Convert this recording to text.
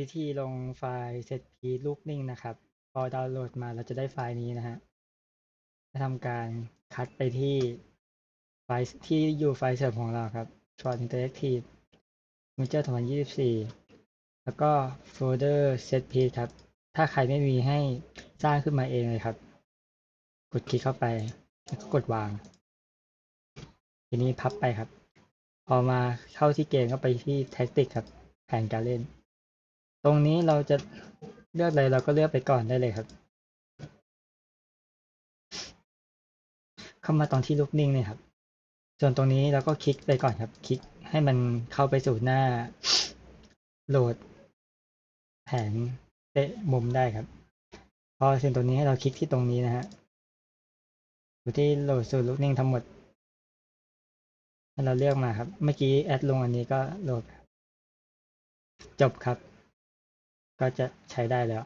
วิธีลงไฟล์เซตพีลูกนิ่งนะครับ พอดาวน์โหลดมาเราจะได้ไฟล์นี้นะฮะจะทำการคัดไปที่ไฟล์ที่อยู่ไฟล์เสิร์ฟของเราครับ Short Interactive m u j e r 2024 แล้วก็โฟลเดอร์ set piece ครับ ถ้าใครไม่มีให้สร้างขึ้นมาเองเลยครับ กดคลิกเข้าไป แล้วก็กดวาง ทีนี้พับไปครับ พอมาเข้าที่เกมก็ไปที่ Tactic ครับ แผนการเล่น ตรงนี้เราจะเลือกอะไรเราก็เลือกไปก่อนได้เลยครับ เข้ามาตอนที่ลูกนิ่งเนี่ยครับ ส่วนตรงนี้เราก็คลิกไปก่อนครับ คลิกให้มันเข้าไปสู่หน้าโหลด แผนเตะมุมได้ครับ พอเสร็จตรงนี้ให้เราคลิกที่ตรงนี้นะฮะอยู่ที่โหลดสู่ลูกนิ่งทั้งหมดให้เราเลือกมาครับ เมื่อกี้แอดลงอันนี้ก็โหลด จบครับ ก็จะใช้ได้แล้ว